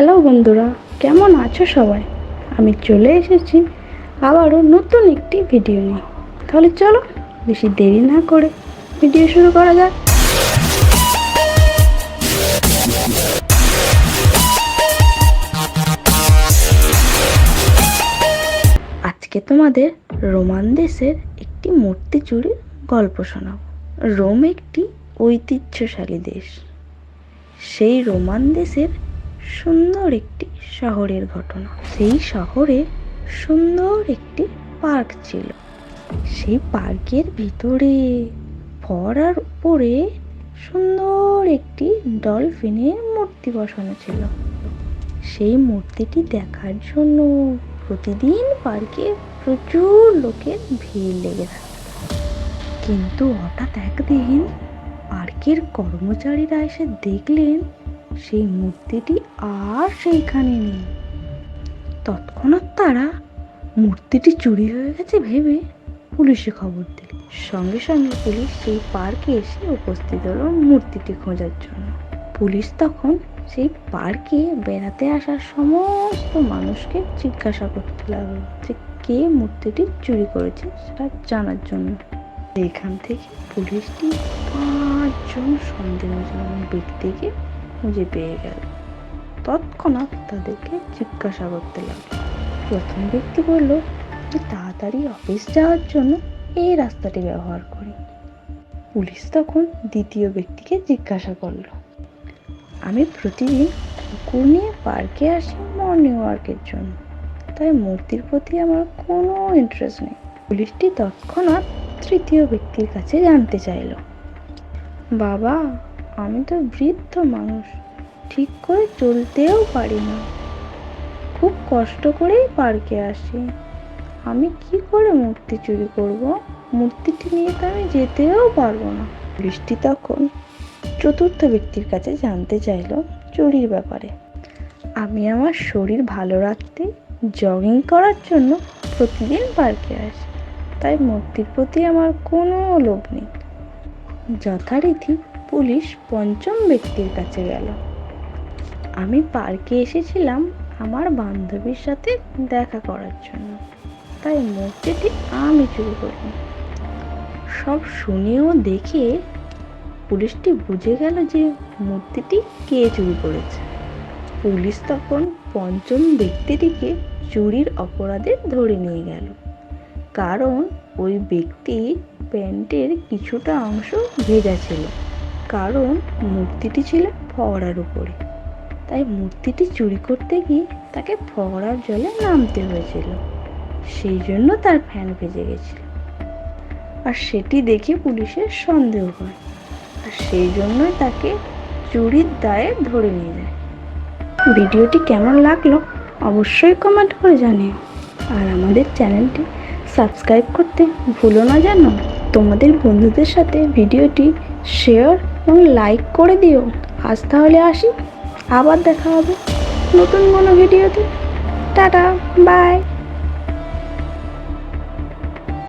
Hello বন্ধুরা, কেমন আছো সবাই? আমি চলে এসেছি আবারও নতুন একটি ভিডিও নিয়ে। তাহলে চলো বেশি দেরি না করে ভিডিও শুরু করা যাক। আজকে তোমাদের রোমান দেশের একটি মূর্তি চুরির গল্প শোনাব। রোম একটি ঐতিহ্যশালী দেশ। সেই রোমান দেশের সুন্দর একটি শহরের ঘটনা। সেই শহরে সুন্দর একটি পার্ক ছিল। সেই পার্কের ভিতরে ফরার উপরে সুন্দর একটি ডলফিনের মূর্তি বসানো ছিল। সেই মূর্তিটি দেখার জন্য প্রতিদিন পার্কে প্রচুর লোকের ভিড় লেগে থাকে। কিন্তু হঠাৎ একদিন পার্কের কর্মচারীরা এসে দেখলেন সেই মূর্তিটি আর সেইখানে নেই। তৎক্ষণাৎ তারা মূর্তিটি চুরি হয়ে গেছে ভেবে পুলিশে খবর দিল। সঙ্গে সঙ্গে পুলিশ সেই পার্কে এসে উপস্থিত হলো মূর্তিটি খোঁজার জন্য। পুলিশ তখন সেই পার্কে বেড়াতে আসা সমস্ত মানুষকে জিজ্ঞাসা করতে লাগল যে কে মূর্তিটি চুরি করেছে সেটা জানার জন্য। এখান থেকে পুলিশটি পাঁচজন সন্দেহজনক ব্যক্তিকে খুঁজে পেয়ে গেল। তৎক্ষণাৎ তাদেরকে জিজ্ঞাসা করতে লাগল। প্রথম ব্যক্তি বলল যে তাড়াতাড়ি অফিস যাওয়ার জন্য এই রাস্তাটি ব্যবহার করি। পুলিশ তখন দ্বিতীয় ব্যক্তিকে জিজ্ঞাসা করল, আমি প্রতিদিন কুকুর নিয়ে পার্কে আসি মর্নিং ওয়ার্কের জন্য? তাই মূর্তির প্রতি আমার কোনো ইন্টারেস্ট নেই। পুলিশটি তৎক্ষণাৎ তৃতীয় ব্যক্তির কাছে জানতে চাইল, বাবা আমি তো বৃদ্ধ মানুষ। ঠিক করে চলতেও পারি না। খুব কষ্ট করেই পার্কে আসি। আমি কি করে মূর্তি চুরি করব? মূর্তিটি নিয়ে তো আমি যেতেও পারব না। বৃষ্টি তখন চতুর্থ ব্যক্তির কাছে জানতে চাইল চুরির ব্যাপারে। আমি আমার শরীর ভালো রাখতে জগিং করার জন্য প্রতিদিন পার্কে আসি। তাই মূর্তির প্রতি আমার কোনো লোভ নেই। যথারীতি পুলিশ পঞ্চম ব্যক্তির কাছে গেল। আমি পার্কে এসেছিলাম আমার বান্ধবীর সাথে দেখা করার জন্য। তাই মূর্তিটি আমি চুরি করিনি। সব শুনেও দেখে পুলিশটি বুঝে গেল যে মূর্তিটি কে চুরি করেছে। পুলিশ তখন পঞ্চম ব্যক্তিটিকে চুরির অপরাধে ধরে নিয়ে গেল। কারণ ওই ব্যক্তি প্যান্টের কিছুটা অংশ ভেজা ছিল। কারণ মূর্তিটি ছিল ফওয়ারার উপরে। তাই মূর্তিটি চুরি করতে গিয়ে তাকে ফওয়ারার জলে নামতে হয়েছিল। সেই জন্য তার ফ্যান ভেজে গেছিল। আর সেটি দেখে পুলিশের সন্দেহ হয়। আর সেই জন্যই তাকে চুরির দায়ে ধরে নিয়ে যায়। ভিডিওটি কেমন লাগল অবশ্যই কমেন্ট করে জানিও। আর আমাদের চ্যানেলটি সাবস্ক্রাইব করতে ভুলো না জানো? তোমাদের বন্ধুদের সাথে ভিডিওটি শেয়ার এবং লাইক করে দিও। আজ তাহলে আসি, আবার দেখা হবে নতুন কোনো ভিডিওতে টাটা বাই